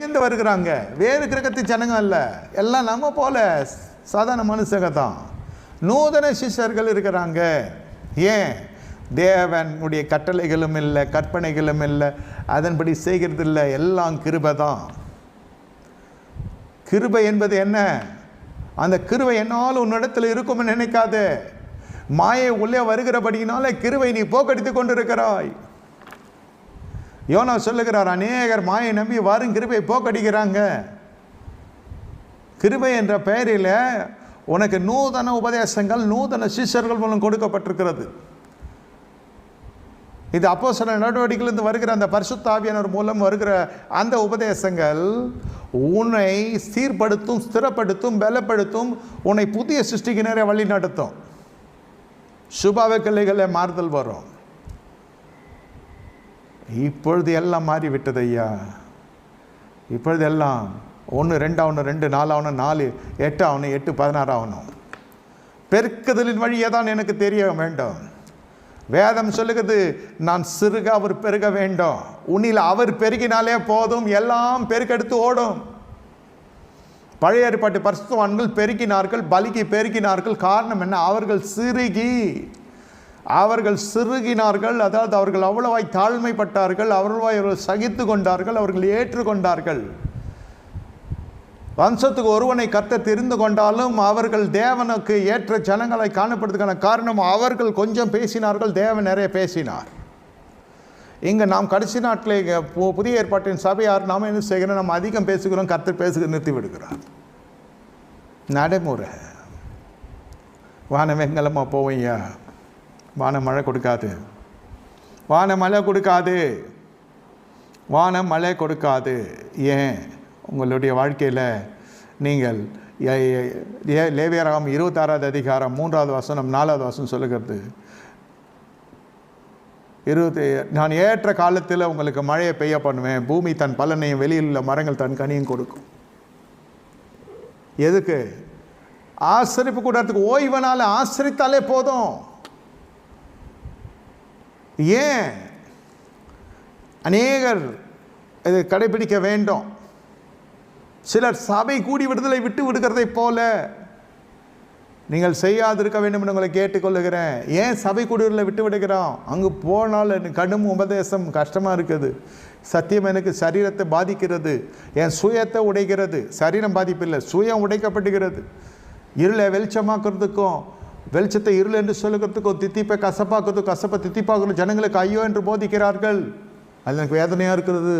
இருந்து வருகிறாங்க? வேறு கிரகத்து ஜனங்க அல்ல. எல்லாம் நம்ம போல சாதாரண மனுஷங்க தான். நூதன சிஷ்யர்கள் இருக்கிறாங்க. ஏன்? தேவனுடைய கட்டளைகளும் இல்லை கற்பனைகளும் இல்லை அதன்படி செய்கிறது இல்லை. எல்லாம் கிருபை தான். கிருபை என்பது என்ன? அந்த கிருபை என்னாலும் உன்னிடத்தில் இருக்கும்னு நினைக்காதே. மாயை உள்ளே வருகிறபடியினால கிருவை நீ போக்கடித்து கொண்டிருக்கிறாய். யோனா சொல்லுகிறார் அநேகர் மாயை நம்பி வரும் கிருபையை போக்கடிக்கிறாங்க. கிருபை என்ற பெயரில் உனக்கு நூதன உபதேசங்கள் நூதன சிஷ்யர்கள் மூலம் கொடுக்கப்பட்டிருக்கிறது. இது அப்போ சில நடவடிக்கையிலிருந்து வருகிற அந்த பரிசுத்தாவியனர் மூலம் வருகிற அந்த உபதேசங்கள் உன்னை சீர்படுத்தும் ஸ்திரப்படுத்தும் பலப்படுத்தும் உன்னை புதிய சிருஷ்டிக்கு வழி நடத்தும் சுபாவ கிளைகளை மாறுதல் வரும். இப்பொழுது எல்லாம் மாறிவிட்டது ஐயா இப்பொழுது எல்லாம் ஒன்று ரெண்டாவணும் ரெண்டு நாலாகணும் நாலு எட்டு ஆகணும் எட்டு பதினாறு ஆகணும் பெருக்குதலின் வழியே தான் எனக்கு தெரிய வேண்டும். வேதம் சொல்லுகிறது நான் சிறுக அவர் பெருக வேண்டும். உன்னில் அவர் பெருகினாலே போதும் எல்லாம் பெருக்கெடுத்து ஓடும். பழைய ஏற்பாட்டு பரிசுவான்கள் பெருக்கினார்கள் பலிக்கு பெருக்கினார்கள் காரணம் என்ன? அவர்கள் சிறுகி. அவர்கள் சிறுகினார்கள் அதாவது அவர்கள் அவ்வளவாய் தாழ்மைப்பட்டார்கள் அவ்வளவாய் அவர்கள் சகித்து கொண்டார்கள் அவர்கள் ஏற்றுக்கொண்டார்கள் வம்சத்துக்கு ஒருவனை கத்த தெரிந்து கொண்டாலும் அவர்கள் தேவனுக்கு ஏற்ற ஜனங்களை காணப்படுறதுக்கான காரணம் அவர்கள் கொஞ்சம் பேசினார்கள் தேவன் நிறைய பேசினார். இங்கே நாம் கடைசி நாட்டில் இங்கே புதிய ஏற்பாட்டின் சபையார் நாம் என்ன செய்கிறோம்? நம்ம அதிகம் பேசுகிறோம் கர்த்தர் பேசுகிற நிறுத்தி விடுகிறார். நடைமுறை. வானமெங்கலமாக போவையா வானம் மழை கொடுக்காது. வானம் மழை கொடுக்காது. வானம் மழை கொடுக்காது. ஏன்? உங்களுடைய வாழ்க்கையில் நீங்கள் ஏ- ஏ- லேவியராகம் இருபத்தாறாவது அதிகாரம் மூன்றாவது வசனம் நாலாவது வசனம் சொல்லுகிறது. இருபத்தி நான் ஏற்ற காலத்தில் உங்களுக்கு மழையை பெய்ய பண்ணுவேன். பூமி தன் பலனையும் வெளியில் உள்ள மரங்கள் தன் கனியும் கொடுக்கும். எதுக்கு? ஆசிரிப்பு கூடத்துக்கு ஓய்வனால ஆசிரித்தாலே போதும். ஏன்? அநேகர் இதை கடைபிடிக்க வேண்டும். சிலர் சபை கூடி விடுதலை விட்டு விடுகிறதை போல நீங்கள் செய்யாதிருக்க வேண்டும் என்று உங்களை கேட்டுக்கொள்ளுகிறேன். ஏன் சபை கூடுதலை விட்டு விடுகிறோம்? அங்கு போனால் கடும் உபதேசம் கஷ்டமாக இருக்குது. சத்தியம் எனக்கு சரீரத்தை பாதிக்கிறது. என் சுயத்தை உடைக்கிறது. சரீரம் பாதிப்பில்லை. சுயம் உடைக்கப்படுகிறது இருளை வெளிச்சமாக்குறதுக்கும் வெளிச்சத்தை இருள் என்று சொல்லுகிறதுக்கோ தித்திப்பை கசப்பாக்குறதுக்கும் கசப்பை தித்திப்பாக்குறது ஜனங்களுக்கு ஐயோ என்று போதிக்கிறார்கள். அது எனக்கு வேதனையாக இருக்கிறது?